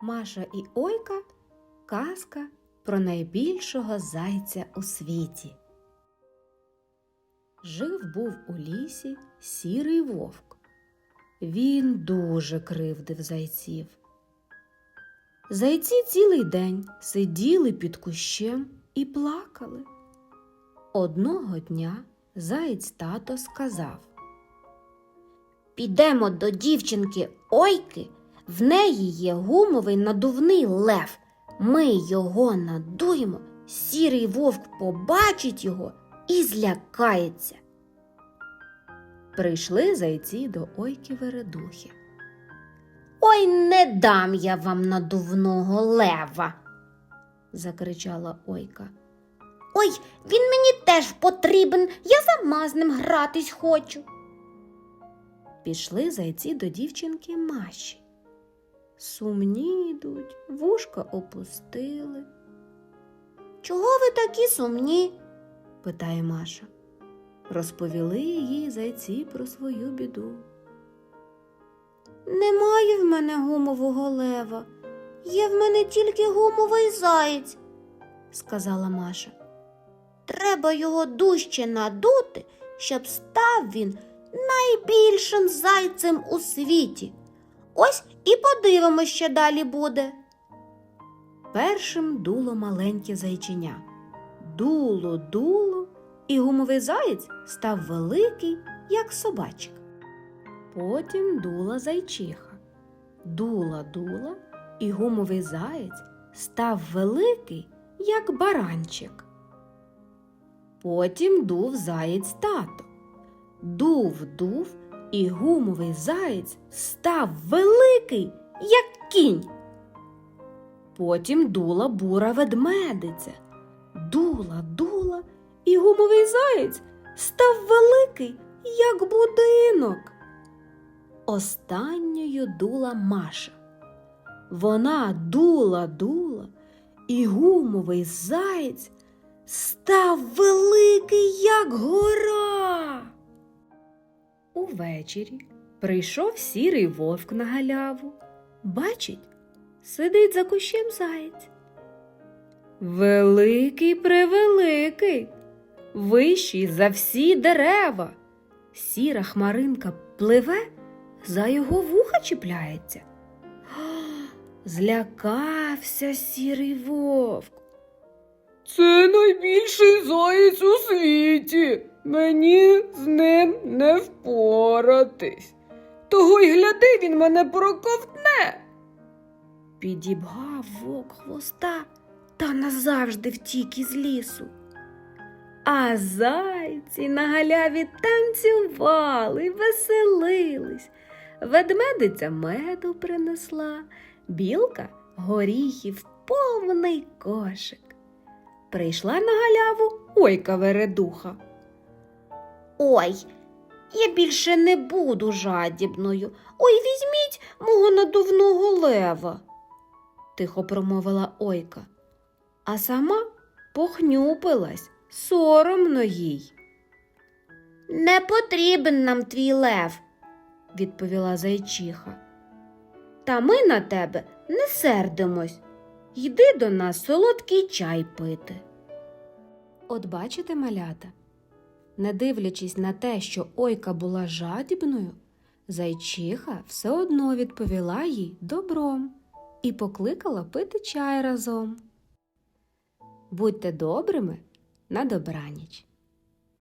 Маша і Ойка казка про найбільшого зайця у світі. Жив був у лісі сірий вовк. Він дуже кривдив зайців. Зайці цілий день сиділи під кущем і плакали. Одного дня заєць тато сказав Підемо до дівчинки Ойки, в неї є гумовий надувний лев. Ми його надуємо, сірий вовк побачить його і злякається. Прийшли зайці до Ойки Вередухи. Ой, не дам я вам надувного лева. закричала Ойка. Ой, він мені теж потрібен, я сама з ним гратись хочу. Пішли зайці до дівчинки Маші. Сумні йдуть, вушка опустили, Чого ви такі сумні? питає Маша. Розповіли їй зайці про свою біду. Немає в мене гумового лева. Є в мене тільки гумовий заєць, сказала Маша. Треба його дужче надути, щоб став він найбільшим зайцем у світі. Ось і подивимось, що далі буде. Першим дуло маленьке зайченя. Дуло, дуло, і гумовий заєць став великий, як собачка. Потім дула зайчиха. Дула, дула, і гумовий заєць став великий, як баранчик. Потім дув заєць тато. Дув, дув, і гумовий заєць став великий, як кінь. Потім дула бура ведмедиця. Дула, дула, і гумовий заєць став великий, як будинок. Останньою дула Маша. Вона дула, дула, і гумовий заєць став великий, як гора. Увечері прийшов сірий вовк на галяву. Бачить, сидить за кущем заєць. Великий превеликий, вищий за всі дерева. Сіра хмаринка пливе, за його вуха чіпляється. Злякався сірий вовк. Це найбільший заєць у світі. Мені впоратись. Того й гляди, він мене проковтне. Підібгав вовк хвоста та назавжди втік із лісу. А зайці на галяві танцювали, веселились. Ведмедиця меду принесла, білка горіхів повний кошик. Прийшла на галяву ойка вередуха. Ой, я більше не буду жадібною. Ой, візьміть мого надувного лева. тихо промовила ойка, а сама похнюпилась соромно їй. Не потрібен нам твій лев. відповіла зайчиха. Та ми на тебе не сердимось. Йди до нас солодкий чай пити. От бачите, малята, не дивлячись на те, що ойка була жадібною, зайчиха все одно відповіла їй добром і покликала пити чай разом. Будьте добрими на добраніч.